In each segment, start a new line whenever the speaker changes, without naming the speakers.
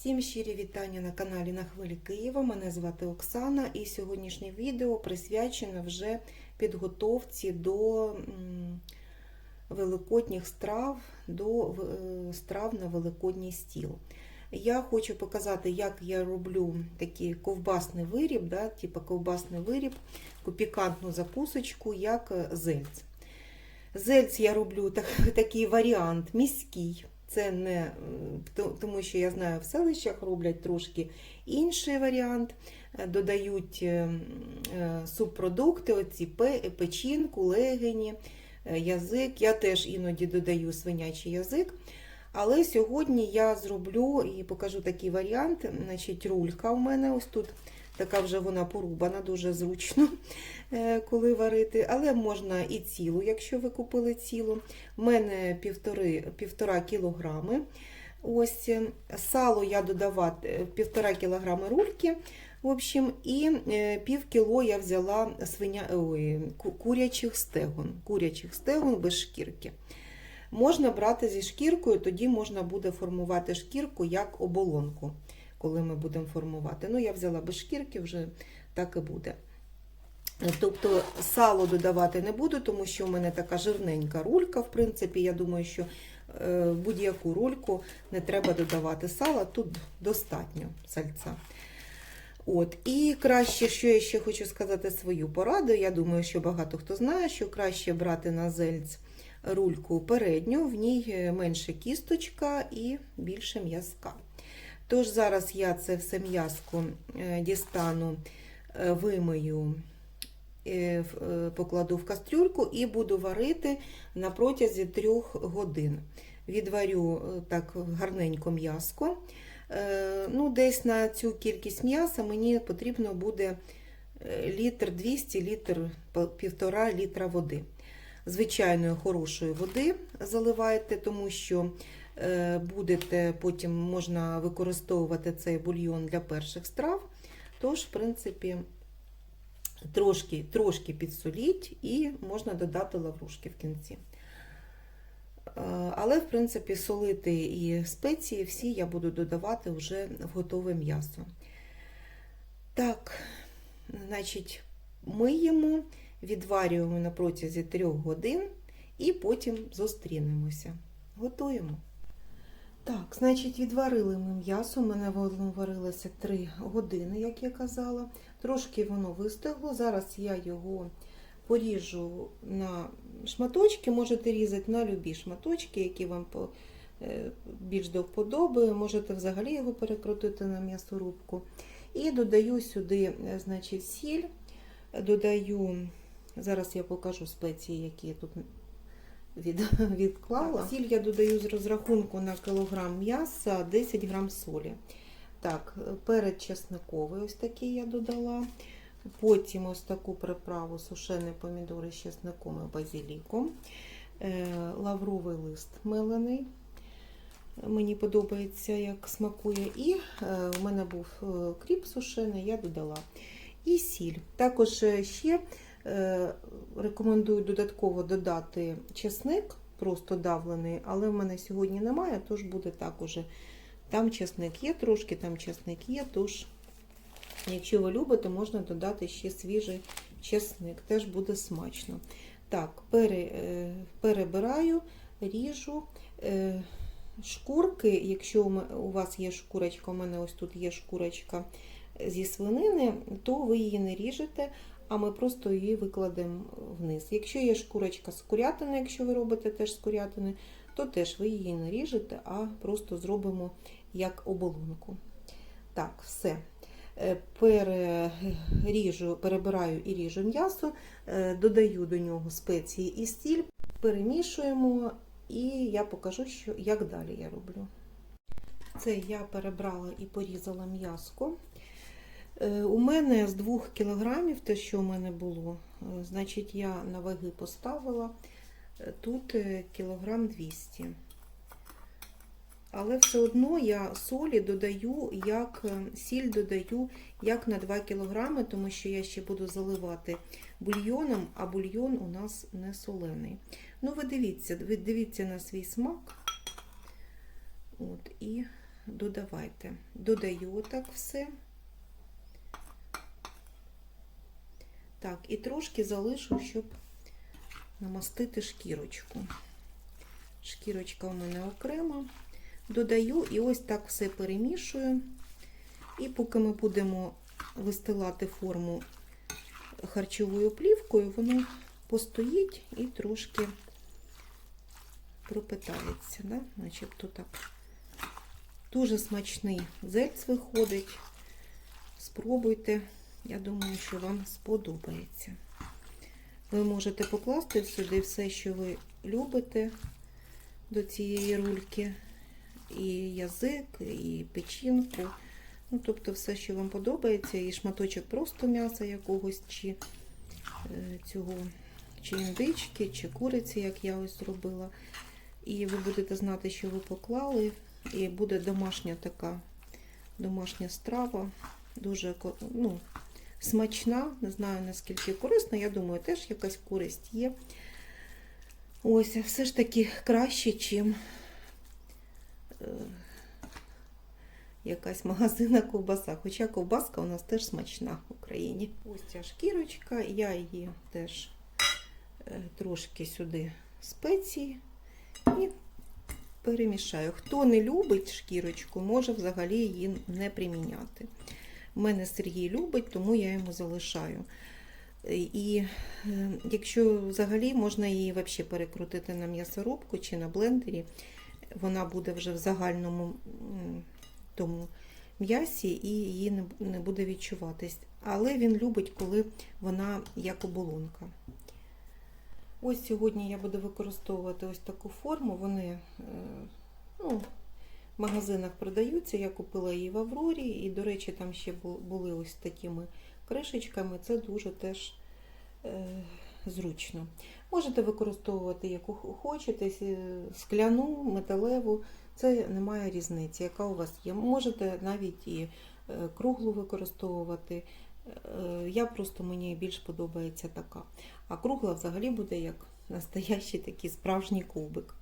Всім щирі вітання на каналі На Хвилі Києва. Мене звати Оксана, і сьогоднішнє відео присвячене вже підготовці до великодніх страв, до е, страв на великодній стіл. Я хочу показати, як я роблю такий ковбасний виріб, да, типу ковбасний виріб, таку пікантну закусочку, як е, зельць. Зельць я роблю так, такий варіант міський. Це не тому, що я знаю, в селищах роблять трошки інший варіант. Е, Додають е, е, субпродукти, оці печінку, легені, язик. Я теж іноді додаю свинячий язик. Але сьогодні я зроблю і покажу такий варіант. Значить, рулька у мене ось тут. Така вже вона порубана, дуже зручно, е, коли варити. Але можна і цілу, якщо ви купили цілу. У мене півтори, півтора кілограми. Ось е, сало я додавати е, півтора кілограми рульки. В общем, і пів кіло я взяла свиня, ой, курячих стегон, курячих стегон без шкірки. Можна брати зі шкіркою, тоді можна буде формувати шкірку як оболонку, коли ми будемо формувати. Ну, я взяла без шкірки, вже так і буде. Тобто сало додавати не буду, тому що в мене така жирненька рулька. В принципі, я думаю, що е, будь-яку рульку не треба додавати сала, тут достатньо сальця. От. І краще, що я ще хочу сказати свою пораду. Я думаю, що багато хто знає, що краще брати на зельць рульку передню, в ній е, менше кісточка і більше м'язка. Тож зараз я це все м'язко е, дістану, е, вимию, е, покладу в кастрюльку і буду варити на протязі трьох годин. Відварю так гарненько м'язко. Ну, десь на цю кількість м'яса мені потрібно буде літр 200, літр по- півтора літра води. Звичайної хорошої води заливайте, тому що будете потім можна використовувати цей бульйон для перших страв. Тож, в принципі, трошки, трошки підсоліть і можна додати лаврушки в кінці. Е, Але, в принципі, солити і спеції всі я буду додавати вже в готове м'ясо. Так, значить, миємо, відварюємо на протязі 3 годин і потім зустрінемося. Готуємо. Так, значить, відварили ми м'ясо. У мене воно варилося 3 години, як я казала. Трошки воно вистигло. Зараз я його поріжу на шматочки. Можете різати на любі шматочки, які вам е, більш до вподоби. Можете взагалі його перекрутити на м'ясорубку. І додаю сюди, е, значить, сіль. Додаю, зараз я покажу спеції, які тут від, відклала. Сіль я додаю з розрахунку на кілограм м'яса 10 грам солі. Так, перець чесниковий ось такий я додала. Потім ось таку приправу сушені помідори з чесником і базиліком. Е, Лавровий лист мелений. Мені подобається, як смакує. І е, у мене був е, кріп сушений, я додала. І сіль. Також ще рекомендую додатково додати чесник, просто давлений, але в мене сьогодні немає, тож буде так уже. Там чесник є трошки, там чесник є, тож, якщо ви любите, можна додати ще свіжий чесник, теж буде смачно. Так, е, перебираю, ріжу. Е, Шкурки, якщо у вас є шкурочка, у мене ось тут є шкурочка зі свинини, то ви її не ріжете, а ми просто її викладемо вниз. Якщо є шкурочка з курятини, якщо ви робите теж з курятини, то теж ви її не ріжете, а просто зробимо як оболонку. Так, все. Е, Переріжу, перебираю і ріжу м'ясо, е, додаю до нього спеції і стіль, перемішуємо, і я покажу, що, як далі я роблю. Це я перебрала і порізала м'яско. Е, У мене з 2 кілограмів, те, що у мене було, е, значить, я на ваги поставила е, тут кілограм 200. Але все одно я солі додаю, як сіль додаю як на 2 кілограми, тому що я ще буду заливати бульйоном, а бульйон у нас не солений. Ну, ви дивіться, ви дивіться на свій смак. От, і додавайте. Додаю отак все. Так, і трошки залишу, щоб намастити шкірочку. Шкірочка у мене окрема. Додаю і ось так все перемішую. І поки ми будемо вистилати форму харчовою плівкою, воно постоїть і трошки пропитається. Да? Начебто так. Дуже смачний зельц виходить. Спробуйте. Я думаю, що вам сподобається. Ви можете покласти сюди все, що ви любите до цієї рульки. І язик, і печінку. Ну, тобто все, що вам подобається, і шматочок просто м'яса якогось, чи е, цього, чи індички, чи куриці, як я ось зробила. І ви будете знати, що ви поклали. І буде домашня така домашня страва. Дуже ну, смачна, не знаю наскільки корисна. Я думаю, теж якась користь є. Ось, все ж таки краще, чим е, якась магазинна ковбаса. Хоча ковбаска у нас теж смачна в Україні. Ось ця шкірочка, я її теж е, трошки сюди спеції і перемішаю. Хто не любить шкірочку, може взагалі її не приміняти. Мене Сергій любить, тому я йому залишаю. І е, якщо взагалі можна її взагалі перекрутити на м'ясорубку чи на блендері, вона буде вже в загальному тому м'ясі і її не, не буде відчуватись. Але він любить, коли вона як оболонка. Ось сьогодні я буду використовувати ось таку форму. Вони е, ну, в магазинах продаються. Я купила її в Аврорі, і, до речі, там ще були ось такими кришечками. Це дуже теж е, зручно. Можете використовувати яку хочете, скляну, металеву. Це немає різниці, яка у вас є. Можете навіть і е, круглу використовувати. Е, Я просто мені більш подобається така. А кругла взагалі буде як настоящий такий справжній кубик.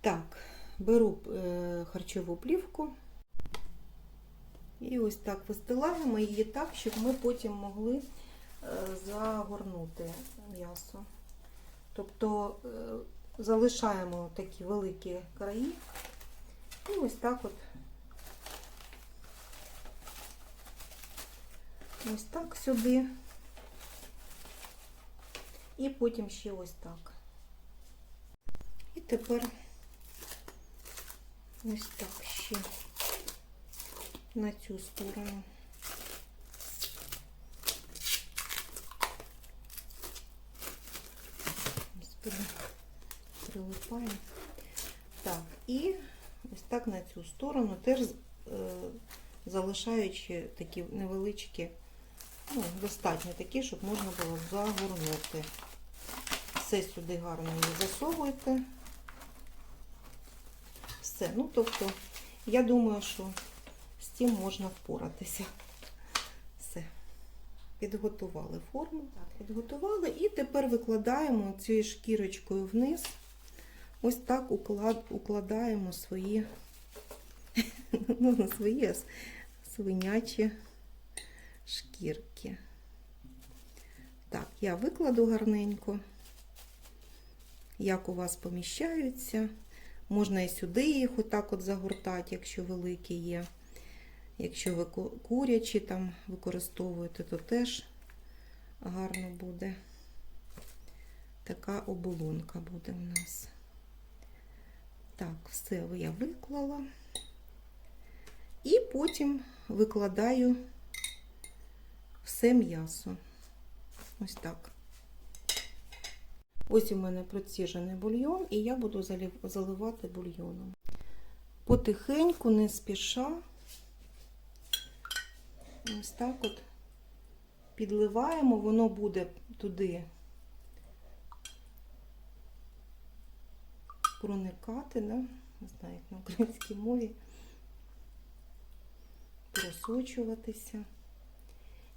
Так, беру е, харчову плівку і ось так вистилаємо її так, щоб ми потім могли е, загорнути м'ясо. Тобто е, залишаємо такі великі краї і ось так от ось так сюди. І потім ще ось так. І тепер ось так ще на цю сторону. Господи, прилипає. Так, і ось так на цю сторону теж е, залишаючи такі невеличкі, ну, достатньо такі, щоб можна було загорнути. Все сюди гарно її засовуєте. Все. Ну, тобто, я думаю, що з цим можна впоратися. Все. Підготували форму. Так, підготували. І тепер викладаємо цією шкірочкою вниз. Ось так уклад, укладаємо свої, ну, свої свинячі шкірки. Так, я викладу гарненько, як у вас поміщаються. Можна і сюди їх отак от загортати, якщо великі є. Якщо ви курячі там використовуєте, то теж гарно буде. Така оболонка буде у нас. Так, все я виклала. І потім викладаю все м'ясо. Ось так. Ось у мене проціжений бульйон, і я буду заливати бульйоном. Потихеньку, не спіша. Ось так от підливаємо, воно буде туди проникати, да? не знаю, як на українській мові, просочуватися.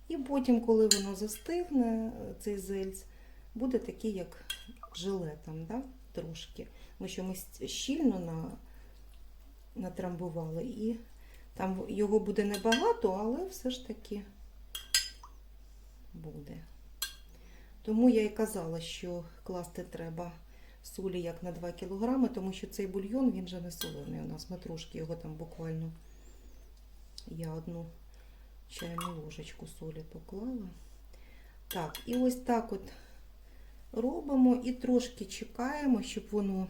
І потім, коли воно застигне, цей зельц, буде такий, як желе там, да? трошки. Тому що ми щільно на, натрамбували. І там його буде небагато, але все ж таки буде. Тому я і казала, що класти треба солі як на 2 кг, тому що цей бульйон він же не солений у нас. Ми трошки його там буквально я одну чайну ложечку солі поклала. Так, і ось так от робимо і трошки чекаємо, щоб воно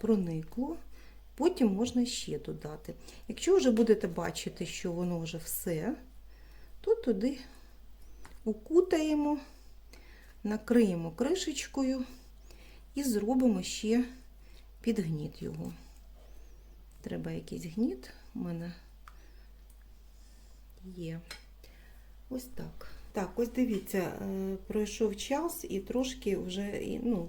проникло. Потім можна ще додати. Якщо вже будете бачити, що воно вже все, то туди укутаємо, накриємо кришечкою і зробимо ще підгніт його. Треба якийсь гніт, у мене є. Ось так. Так, ось дивіться, е, пройшов час і трошки вже, ну,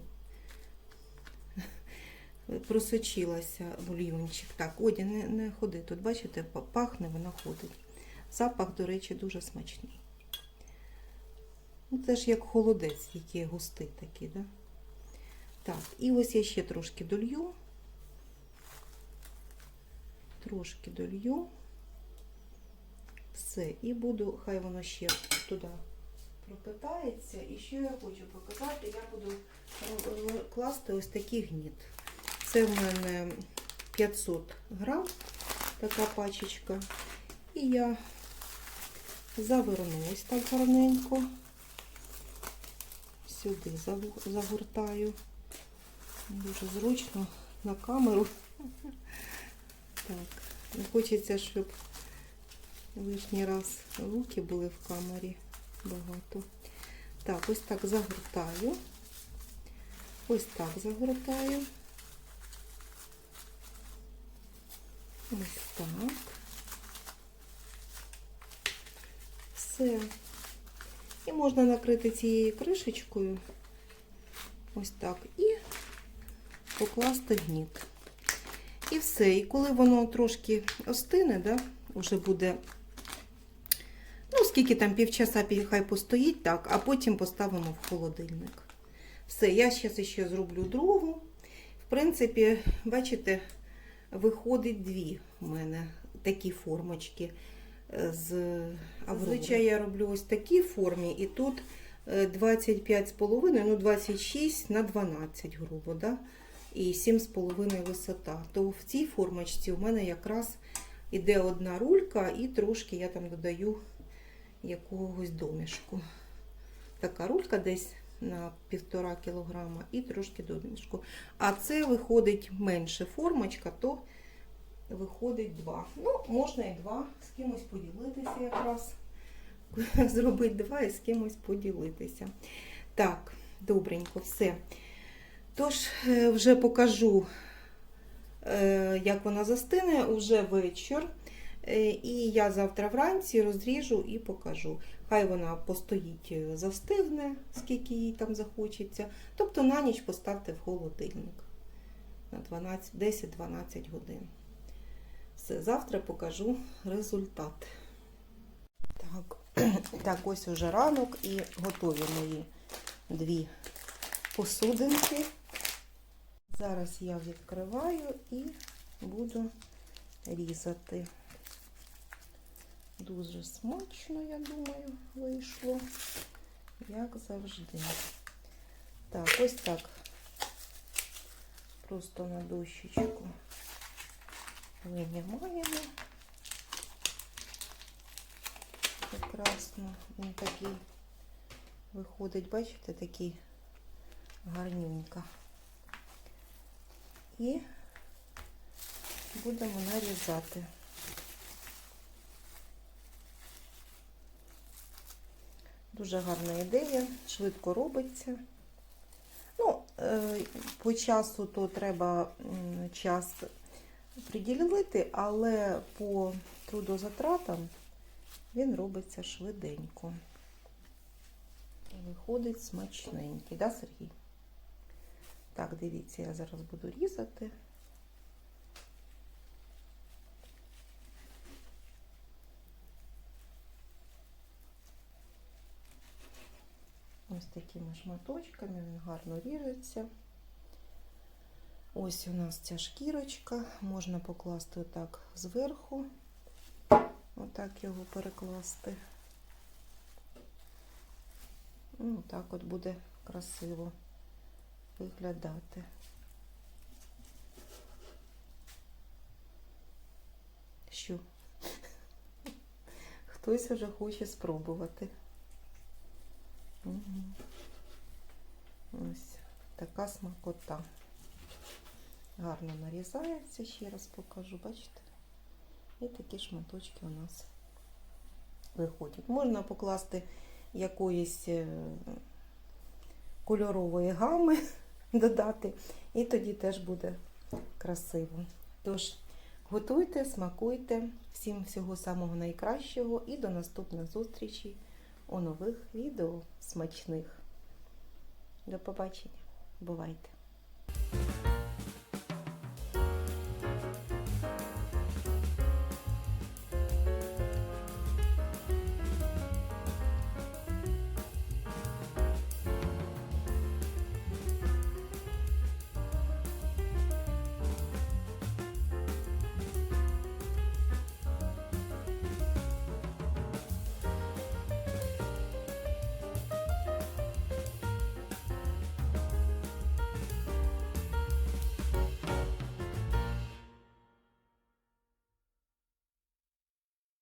просочилася бульйончик. Так, Оді, не, не ходи. Тут, бачите, пахне, вона ходить. Запах, до речі, дуже смачний. Ну, це ж як холодець, який густий такий, да? Так, і ось я ще трошки долью. Трошки долью. Все, і буду, хай воно ще туди пропитається. І що я хочу показати, я буду класти ось такий гніт. Це в мене 500 грам, така пачечка. І я заверну ось так гарненько. Сюди загортаю. Дуже зручно на камеру. Так, не хочеться, щоб лишній раз руки були в камері багато. Так, ось так загортаю. Ось так загортаю. Ось так. Все. І можна накрити цією кришечкою. Ось так. І покласти гніт. І все. І коли воно трошки остине, да, вже буде, скільки там півчаса хай постоїть, так, а потім поставимо в холодильник. Все, я зараз ще зроблю другу. В принципі, бачите, виходить дві в мене такі формочки е, з. Зазвичай я роблю ось такій формі, і тут е, 25,5, ну 26 на 12, грубо, да? і 7,5 висота. То в цій формочці у мене якраз іде одна рулька, і трошки я там додаю якогось домішку. Така рулька десь на 1,5 кг і трошки домішку. А це виходить менше формочка, то виходить 2. Ну, можна і 2 з кимось поділитися якраз. Зробити 2 і з кимось поділитися. Так, добренько, все. Тож, е, вже покажу, е, як вона застине, вже вечір. Е, І я завтра вранці розріжу і покажу. Хай вона постоїть, е, застигне, скільки їй там захочеться. Тобто на ніч поставте в холодильник на 12 10-12 годин. Все, завтра покажу результат. Так, так, ось уже ранок і готові мої дві посудинки. Зараз я відкриваю і буду різати. Дуже смачно, я думаю, вийшло, як завжди. Так, ось так. Просто на дощечку винімаємо. Прекрасно. Він такий виходить, бачите, такий гарнюнько. І будемо нарізати. Дуже гарна ідея, швидко робиться. Ну, е, по часу то треба час приділити, але по трудозатратам він робиться швиденько. Виходить смачненький, да, Сергій? Так, дивіться, я зараз буду різати. Ось такими шматочками він гарно ріжеться. Ось у нас ця шкірочка, можна покласти отак зверху, отак його перекласти. Ну, так от буде красиво виглядати. Що? Хтось вже хоче спробувати. Ось така смакота. Гарно нарізається, ще раз покажу, бачите? І такі шматочки у нас виходять. Можна покласти якоїсь е, кольорової гами, додати, і тоді теж буде красиво. Тож, готуйте, смакуйте, всім всього самого найкращого і до наступних зустрічей у нових відео смачних. До побачення. Бувайте!